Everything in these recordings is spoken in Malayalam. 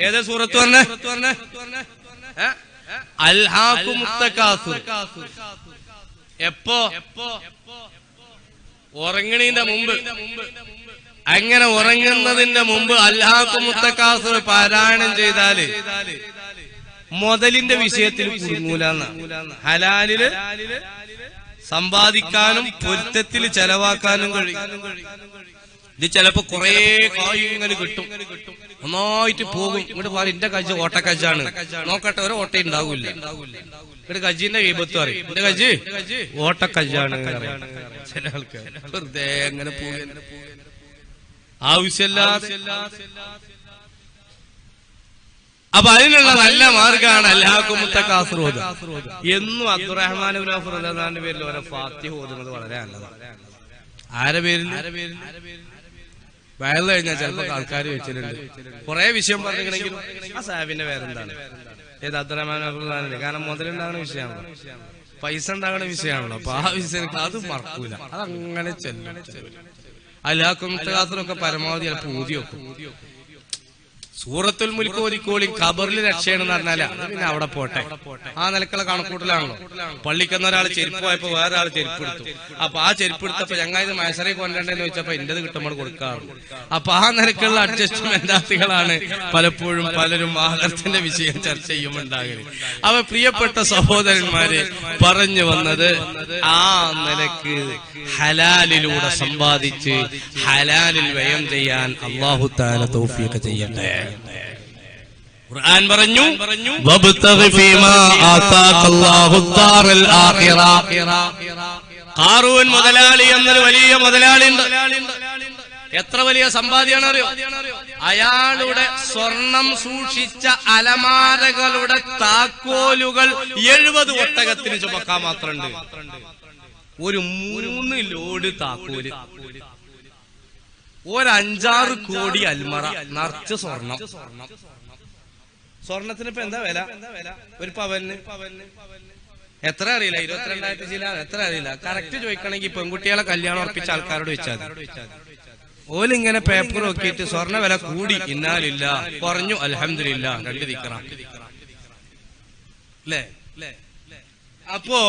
ഏതാ സൂറത്ത് പറഞ്ഞ? മുത്തക്കാസു എപ്പോ? ഉറങ്ങണീന്റെ മുമ്പ്. അങ്ങനെ ഉറങ്ങുന്നതിന്റെ മുമ്പ് അൽഹാഖുമുത്തക്കാസുർ പാരായണം ചെയ്താൽ മുതലിന്റെ വിഷയത്തിൽ ഹലാലിൽ സമ്പാദിക്കാനും പൊരുത്തത്തിൽ ചെലവാക്കാനും കഴിയും. ഇത് ചിലപ്പോ കൊറേ കിട്ടും കിട്ടും. നന്നായിട്ട് പോകും. ഇങ്ങോട്ട് പറയും എന്റെ കജ്ജ് ഓട്ടക്കജ്ജാണ്. നോക്കട്ടെ ഒരു ഓട്ട ഉണ്ടാവില്ല ഇങ്ങോട്ട് കജ്ജിന്റെ വിപത്ത് പറയും. എന്റെ കജ്ജ് ഓട്ടക്കജ്ജാണ് പറയും. ചില ആൾക്കാർ വെറുതെ അങ്ങനെ പോകും ആവശ്യമില്ല. അപ്പൊ അതിനുള്ള നല്ല മാർഗമാണ് അല്ലാഹുക്കും മുത്തക്കാസറോദ് എന്നും അബ്ദുറഹ്മാൻ പേരിൽ ഓരോ ഫാത്തി ഓതുന്നത് വളരെ നല്ലതാണ്. ആരെ പേരിൽ? വയറു കഴിഞ്ഞാൽ ചിലപ്പോ ആൾക്കാർ വെച്ചിട്ടുണ്ട്. കുറെ വിഷയം പറഞ്ഞിട്ടുണ്ടെങ്കിലും ആ സാഹിബിന്റെ വേറെന്താണ് ഏത് അബ്ദുറഹ്മാൻ ഫുർദാനിന്റെ കാരണം മുതലുണ്ടാകുന്ന വിഷയമാണല്ലോ. പൈസ ഉണ്ടാകുന്ന വിഷയമാണല്ലോ. അപ്പൊ ആ വിഷയം അത് മറക്കൂല. അതങ്ങനെ ചെല്ലും. അല്ലാക്കും മുത്തക്കാസറൊക്കെ പരമാവധി ചിലപ്പോൾ ഊതി വെക്കും. സൂറത്തുൽ മുൽക്ക് ഒരിക്കോളി ഖബറിൽ രക്ഷയാണ് പറഞ്ഞാൽ പിന്നെ അവിടെ പോട്ടെ. ആ നിലക്കുള്ള കണക്കൂട്ടലാണല്ലോ. പള്ളിക്കുന്ന ഒരാൾ ചെരുപ്പ് പോയപ്പോ വേറെ ആൾ ചെരുപ്പ് എടുത്തു അപ്പൊ ആ ചെരുപ്പ് എടുത്തപ്പോ ഞങ്ങൾ ഇത് മത്സരം കൊല്ലണ്ടെന്ന് ചോദിച്ചപ്പോ എന്റേത് കിട്ടുമ്പോൾ കൊടുക്കാറുണ്ട്. അപ്പൊ ആ നിലക്കുള്ള അഡ്ജസ്റ്റ്മെന്റാത്തികളാണ് പലപ്പോഴും പലരും ആഹാരത്തിന്റെ വിഷയം ചർച്ച ചെയ്യുമുണ്ടാകൽ അവ പ്രിയപ്പെട്ട സഹോദരന്മാര് പറഞ്ഞു വന്നത് ആ നിലയ്ക്ക് ഹലാലിലൂടെ സമ്പാദിച്ച് ഹലാലിൽ വ്യയം ചെയ്യാൻ അള്ളാഹു താല തൗഫീഖ് ചെയ്യട്ടെ. ഖുർആൻ പറഞ്ഞു മുതലാളി എന്നൊരു വലിയ മുതലാളി എത്ര വലിയ സമ്പാദ്യാണ് അറിയോ അയാളുടെ സ്വർണം സൂക്ഷിച്ച അലമാരകളുടെ താക്കോലുകൾ എഴുപത് ഒട്ടകത്തിന് ചുമക്കാൻ മാത്രമുണ്ട് ഒരു മൂന്ന് ലോഡ് താക്കോൽ. ഒരഞ്ചാറ് കോടി അൽമറ നിറച്ച് സ്വർണം. സ്വർണത്തിന് ഇപ്പൊ എന്താ വില? ഒരു പവന്. എത്ര അറിയില്ല? ഇരുപത്തിരണ്ടായിരത്തി ചില എത്ര അറിയില്ല? കറക്റ്റ് ചോദിക്കണമെങ്കിൽ പെൺകുട്ടികളെ കല്യാണം ഉറപ്പിച്ച ആൾക്കാരോട് വെച്ചാൽ ഓലിങ്ങനെ പേപ്പർ നോക്കിയിട്ട് സ്വർണ വില കൂടി ഇന്നാലില്ല. കുറഞ്ഞു അലഹമില്ല രണ്ട് നിൽക്കണം അല്ലേ? അപ്പോ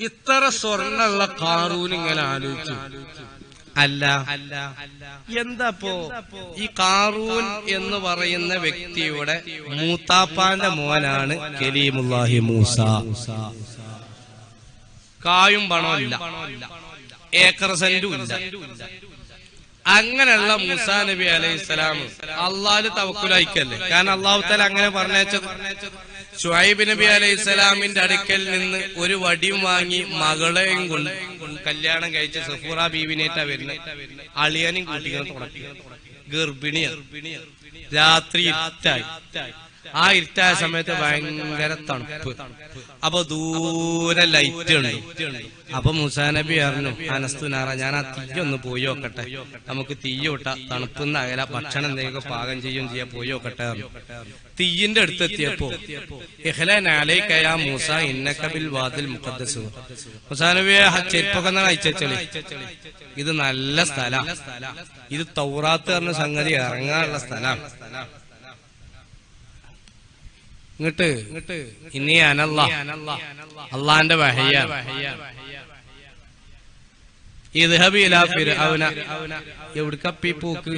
ഇത്ര സ്വർണുള്ള കാറൂന് ഇങ്ങനെ ആലോചിച്ചു. അല്ല. എന്താപ്പോ? ഈ കാറൂൻ എന്ന് പറയുന്ന വ്യക്തിയുടെ മൂത്താപ്പാന്റെ മോനാണ് കലീമുല്ലാഹി മൂസ. കായും പണമില്ല ഏക്കർ സെന്റും ഇല്ല. അങ്ങനെയുള്ള മൂസാ നബി അലൈഹി സ്വലാം അള്ളാഹ് തവക്കുലായിക്കല്ലേ? കാരണം അള്ളാഹു തല അങ്ങനെ പറഞ്ഞത് ഷുഹൈബ് നബി അലൈഹി സ്വലാമിന്റെ അടുക്കൽ നിന്ന് ഒരു വടിയും വാങ്ങി മകളെയും കൊണ്ട് കല്യാണം കഴിച്ച സഫൂറ ബീവിനേറ്റാ വരുന്നത് അളിയനും തുടക്കി ഗർഭിണിയ. രാത്രി ആ ഇരുട്ടായ സമയത്ത് ഭയങ്കര തണുപ്പ്. അപ്പൊ ദൂരെ ലൈറ്റ് ഉണ്ട് അപ്പൊ മുസാ നബി പറഞ്ഞു അനസ്തുനാറ ഞാൻ ആ തീ ഒന്ന് പോയി നോക്കട്ടെ. നമുക്ക് തീ വിട്ട തണുപ്പുന്ന അകല ഭക്ഷണം എന്തെങ്കിലും പാകം ചെയ്യും ചെയ്യാ പോയി നോക്കട്ടെ. തീയിന്റെ അടുത്തെത്തിയപ്പോ ഇഹ്ലാലേക്കയാ മൂസ ഇന്നക്കബിൽ വാതിൽ മുഖദ്ദസ്. മുസാ നബിയെ ചെരുപ്പൊക്കെ അയച്ചളി ഇത് നല്ല സ്ഥല. ഇത് തൗറാത്ത് പറഞ്ഞ സംഗതി ഇറങ്ങാനുള്ള സ്ഥലം. ഇങ്ങട്ട്. ഇനി അനല്ല. അള്ളാന്റെ വഹയ്യ. ഇദ്ഹബി ഇലാ ഫിർഔന എവിടക്കപ്പി പൂക്ക്?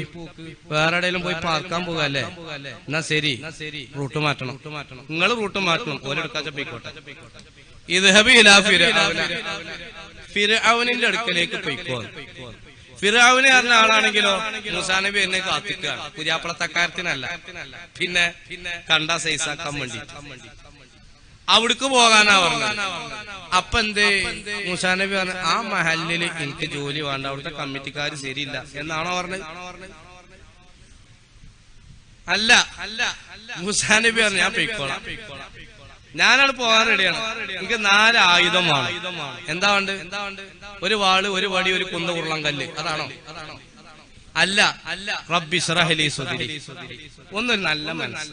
വേറെ എവിടെയെങ്കിലും പോയി പാർക്കാൻ പോകല്ലേ? എന്നാ ശരി. റൂട്ട് മാറ്റണം. നിങ്ങൾ റൂട്ട് മാറ്റണം. ഓരെടുക്കാച്ച പോയിക്കോട്ടെ ഇദ്ഹബി ഇലാ ഫിർഔന ഫിർഔനിന്റെ അടുക്കലേക്ക് പോയിക്കോ. ഫിറാവിനെ അറിഞ്ഞ ആളാണെങ്കിലോ മൂസാ നബി എന്നെ കാത്തിക്കുകയാണ് പുതിയാപ്പളത്തക്കാരത്തിനല്ല പിന്നെ കണ്ട സൈസാക്കാൻ വേണ്ടി അവിടേക്ക് പോകാനാ പറഞ്ഞത്. അപ്പൊ എന്ത്? മൂസാ നബി പറഞ്ഞു ആ മഹലിൽ എനിക്ക് ജോലി വേണ്ട. അവിടുത്തെ കമ്മിറ്റിക്കാർ ശരിയില്ല. എന്നാണോ പറഞ്ഞത്. അല്ല. അല്ല മൂസാ നബി പറഞ്ഞു ഞാൻ പൊയ്ക്കോളാം. ഞാനാണ് പോകാൻ റെഡിയാണ് എനിക്ക് നാല് ആയുധമാണ് എന്താ വേണ്ട ഒരു വാൾ ഒരു വടി ഒരു കുന്ന ഉരുളൻ കല്ല്. അതാണോ? അല്ല. അല്ല. റബ്ബി ഷ്റഹ്ലി ഒന്ന് നല്ല മനസ്സ്.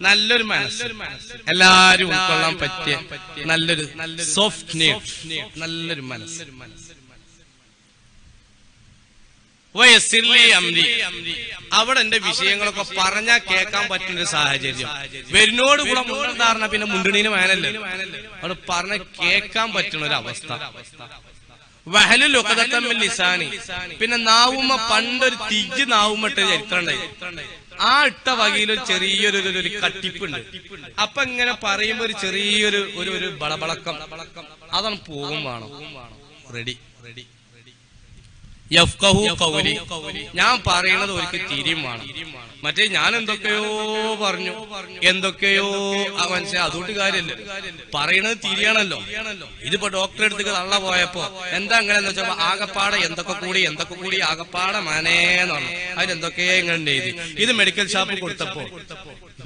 നല്ലൊരു മനസ്സ്. എല്ലാരും ഉൾക്കൊള്ളാൻ പറ്റിയ നല്ലൊരു സോഫ്റ്റ് നല്ലൊരു മനസ്സ്. അവിടെ എന്റെ വിഷയങ്ങളൊക്കെ പറഞ്ഞാൽ കേൾക്കാൻ പറ്റുന്ന ഒരു സാഹചര്യം. വരുന്നോട് കൂടെ മുണ്ടാറിന പിന്നെ മുണ്ടണീന് വേനല്ലേ അവിടെ പറഞ്ഞ കേൾക്കാൻ പറ്റുന്ന ഒരു അവസ്ഥ. വഹലു ലുഖദത്തമ്മിൽ ലിസാനി പിന്നെ നാവുമ്മ പണ്ടൊരു തിജ് നാവുമ്മ ഇട്ട ചരിത്രം ആ ഇട്ട വകയിൽ ഒരു ചെറിയൊരു ഒരു കട്ടിപ്പുണ്ട്. അപ്പൊ ഇങ്ങനെ പറയുമ്പോ ഒരു ചെറിയൊരു ഒരു ഒരു ബളബളക്കം അതാണ് പോകും വേണം. റെഡി റെഡി യഫ്കഹു കൗലി ഞാൻ പറയുന്നത് ഒരിക്കൽ തിരിയും മറ്റേ ഞാൻ എന്തൊക്കെയോ പറഞ്ഞു. എന്തൊക്കെയോ മനസ്സിലായി അതുകൊണ്ട് കാര്യമല്ല. പറയണത് തിരിയണല്ലോ. ഇതിപ്പോ ഡോക്ടറെ അടുത്തേക്ക് തള്ള പോയപ്പോ എന്താ അങ്ങനെ എന്ന് വെച്ചാൽ ആകപ്പാടെ എന്തൊക്കെ കൂടി എന്തൊക്കെ കൂടി ആകപ്പാടെ മനേന്ന് പറഞ്ഞു. അതിലെന്തൊക്കെയോ ഇങ്ങനെ എഴുതി. ഇത് മെഡിക്കൽ ഷാപ്പിൽ കൊടുത്തപ്പോ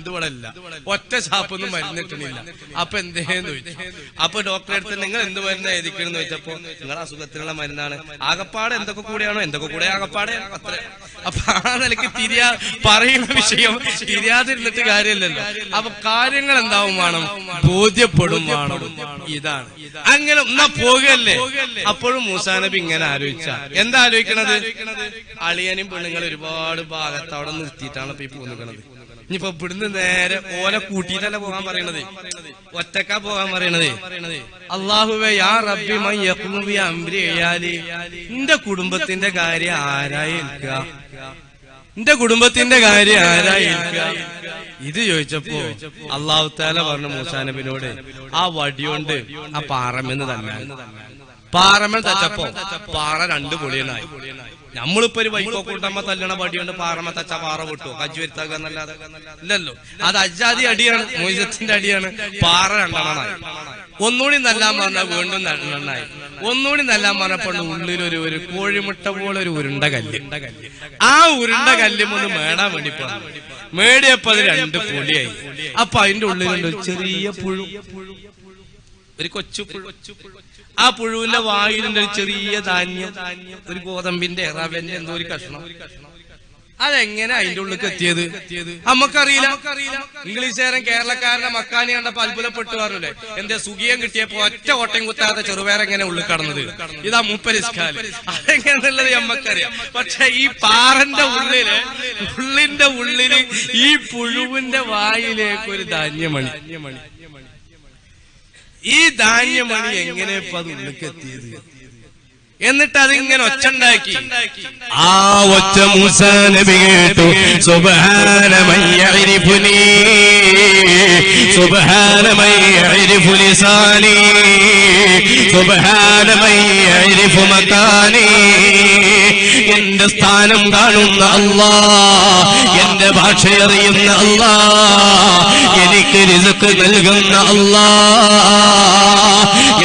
ഇത് ഇവിടെ ഇല്ല ഒറ്റ ഷാപ്പൊന്നും മരുന്നിട്ടണില്ല അപ്പൊ എന്തേന്ന് ചോദിച്ചു? അപ്പൊ ഡോക്ടറെ അടുത്ത് നിങ്ങൾ എന്ത് മരുന്ന് എഴുതിക്കണെന്ന് ചോദിച്ചപ്പോ നിങ്ങൾ അസുഖത്തിനുള്ള മരുന്നാണ്. ആകപ്പാട് എന്തൊക്കെ കൂടെയാണോ? എന്തൊക്കെ കൂടെ ആകപ്പാട് അത്ര അപ്പൊ ആ നിലയ്ക്ക് തിരിയാ പറയുന്ന വിഷയം തിരിയാതിരുന്നിട്ട് കാര്യമില്ലല്ലോ. അപ്പൊ കാര്യങ്ങൾ എന്താവും വേണം? ബോധ്യപ്പെടും വേണം. ഇതാണ്. അങ്ങനെ എന്നാ പോകല്ലേ അപ്പോഴും മൂസാനബി ഇങ്ങനെ ആലോചിച്ച. എന്താ ആലോചിക്കണത്? അളിയനും പെണ്ണുങ്ങൾ ഒരുപാട് ഭാഗത്ത് അവിടെ നിർത്തിയിട്ടാണ് ഇപ്പൊ ഈ പോന്നിക്കണത് ഇനിയിപ്പോ ഇവിടുന്ന് നേരെ ഓലെ കൂട്ടിയിട്ടല്ല പോകാൻ പറയണത്? ഒറ്റക്കാ പോകാൻ പറയണത്? അള്ളാഹുവേ യാ റബ്ബി ബി അംരി അയാലി എന്റെ കുടുംബത്തിന്റെ കാര്യം ആരായേൽക്കുക എന്റെ കുടുംബത്തിന്റെ കാര്യം ആരായേൽക്കുക ഇത് ചോദിച്ചപ്പോ അള്ളാഹു താല പറഞ്ഞ മൂസാനബിനോട് ആ വടിയോണ്ട് ആ പാറമെന്ന് തന്നെ പാറമൻ തച്ചപ്പോ പാറ രണ്ട് പൊളിയനായി. നമ്മളിപ്പോ ഒരു വൈക്കോ കൂട്ടമ്മ തല്ലണ പടിയുണ്ട് പാറമ തച്ച പാറ വിട്ടു കജ്ജു വരുത്താക്കുക എന്നല്ലാതെ. ഇല്ലല്ലോ. അത് അജാതി അടിയാണ് മോചത്തിന്റെ അടിയാണ്. പാറ രണ്ടെണ്ണമായി ഒന്നുകൂടി നല്ലാൻ പറഞ്ഞാൽ വീണ്ടും രണ്ടെണ്ണായി. ഒന്നുകൂടി നല്ലാൻ പറഞ്ഞപ്പോൾ ഉള്ളിലൊരു ഒരു കോഴിമുട്ട പോലെ ഒരു ഉരുണ്ട കല്ല്. ആ ഉരുണ്ട കല്ല് ഒന്ന് മേടാൻ വേണ്ടി പോണം മേടിയപ്പോ അത് രണ്ട് പൊളിയായി അപ്പൊ അതിന്റെ ഉള്ളിലുണ്ട് ചെറിയ പുഴു. ഒരു കൊച്ചു ആ പുഴുവിന്റെ വായിലുണ്ട് ഒരു ചെറിയ ധാന്യം ഒരു ഗോതമ്പിന്റെ റവന്റെ എന്തോ ഒരു കഷ്ണം. അതെങ്ങനെ അതിന്റെ ഉള്ളിൽ എത്തിയത് നമുക്കറിയില്ല ഇംഗ്ലീഷുകാരൻ കേരളക്കാരന്റെ മക്കാനി കണ്ടപ്പോ അത്ഭുതപ്പെട്ടു പറഞ്ഞില്ലേ? എന്റെ സുഖിയം കിട്ടിയപ്പോ ഒറ്റ ഓട്ടം കുത്താത്ത ചെറുപേരെങ്ങനെ ഉള്ളിൽ കടന്നത്? ഇതാ മൂപ്പരിസ്കാൽ അതെങ്ങനെയുള്ളത് നമ്മക്കറിയാം. പക്ഷെ ഈ പാറന്റെ ഉള്ളിൽ ഉള്ളിന്റെ ഉള്ളിൽ ഈ പുഴുവിന്റെ വായിലേക്ക് ഒരു ധാന്യമണി ധാന്യമണി. ഈ ധാന്യമണി എങ്ങനെ ഇപ്പൊ അത് ഉള്ളിക്കെത്തിയത് എന്നിട്ട് അതിങ്ങനെ ഒച്ചുണ്ടാക്കി ആ ഒച്ച മൂസ നബി കേട്ടു. സുബഹാനമയ്യരിഫുനി സുബഹാനമയ്യരിഫു ലിസാനി സുബഹാനമയ്യരിഫു മക്കാനി എന്റെ സ്ഥാനം കാണുന്ന അല്ലാ എന്റെ ഭാഷ അറിയുന്ന അല്ലാ എനിക്ക് റിസ്ക് നൽകുന്ന അല്ലാ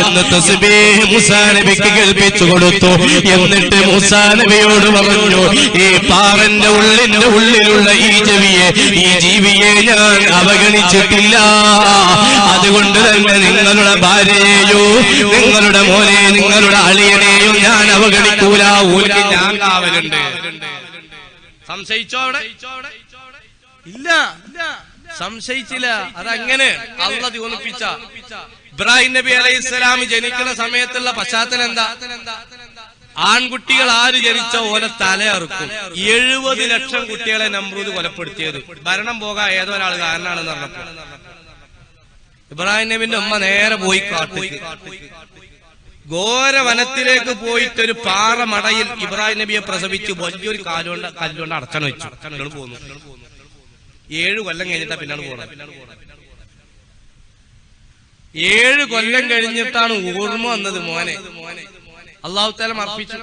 എന്ന് തസ്ബീ മൂസ നബിക്ക് കേൾപ്പിച്ചു കൊടുത്തു. എന്നിട്ട് മൂസ നബിയോട് പറഞ്ഞു ഈ പാറന്റെ ഉള്ളിന്റെ ഉള്ളിലുള്ള ഈ ചെവിയെ ഈ ജീവിയെ ഞാൻ അവഗണിച്ചിട്ടില്ല. അതുകൊണ്ട് തന്നെ നിങ്ങളുടെ ഭാര്യയെയോ നിങ്ങളുടെ മോനെ നിങ്ങളുടെ അളിയനെയോ ഞാൻ അവഗണിക്കൂല. ഓർക്ക് ഞാൻ കാവലുണ്ട്. സംശയിച്ചോ അവിടെ? ഇല്ല. സംശയിച്ചില്ല. അതങ്ങനെ അള്ള തോന്നിപ്പിച്ച ഇബ്രാഹിം നബി അലൈഹി ഇസ്ലാം ജനിക്കുന്ന സമയത്തുള്ള പശ്ചാത്തലം എന്താ ആൺകുട്ടികൾ ആര് ജനിച്ച ഓലെ തലയറുക്കും എഴുപത് ലക്ഷം കുട്ടികളെ നമ്രൂദ് കൊലപ്പെടുത്തിയത്. ഭരണം പോകാൻ ഏതോ ഒരാൾ കാരനാണെന്ന് പറഞ്ഞപ്പോ. ഇബ്രാഹിം നബിന്റെ ഉമ്മ നേരെ പോയി കാട്ടിക്ക്. ഘോര വനത്തിലേക്ക് പോയിട്ട് ഒരു പാറമടയിൽ ഇബ്രാഹിം നബിയെ പ്രസവിച്ച് വലിയൊരു കാലുകൊണ്ട് കല്ലുകൊണ്ട് അടച്ചണ വെച്ചു. പോന്നു. ഏഴ് കൊല്ലം കഴിഞ്ഞിട്ടാ പിന്നാണ് പോണത്. ഏഴ് കൊല്ലം കഴിഞ്ഞിട്ടാണ് ഓർമ്മ വന്നത് മോനെ. അള്ളാഹു താല മർപ്പിച്ചു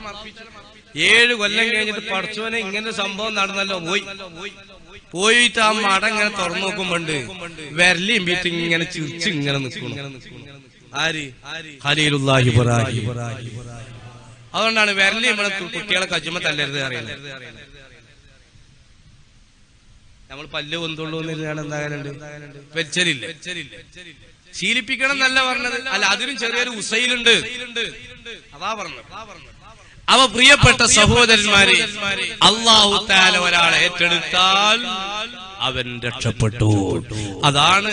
ഏഴ് കൊല്ലം കഴിഞ്ഞിട്ട് പഠിച്ചവനെ ഇങ്ങനെ സംഭവം നടന്നല്ലോ പോയി. പോയിട്ട് ആ മട ഇങ്ങനെ തുറന്നു നോക്കുമ്പോണ്ട് വിരലിയും വീട്ടിൽ ഇങ്ങനെ ചിരിച്ച് ഇങ്ങനെ നിൽക്കുന്നു ആര്? ഖലീലുല്ലാഹി ഇബ്രാഹിം. അതുകൊണ്ടാണ് വരലിയും കുട്ടികളെ കജുമ തല്ലരുത് അറിയുന്നത് നമ്മൾ പല്ല് കൊന്തുള്ളൂ എന്നിരുന്നാണ് എന്താകാനുണ്ട് വെച്ചലില്ല? ശീലിപ്പിക്കണം എന്നല്ല പറഞ്ഞത്. അല്ല അതിനും ചെറിയൊരു ഉസയിലുണ്ട് അതാ പറഞ്ഞത്. അവ പ്രിയപ്പെട്ട സഹോദരന്മാരെ അള്ളാഹു താല ഒരാളെ ഏറ്റെടുത്താൽ അവൻ രക്ഷപ്പെട്ടു. അതാണ്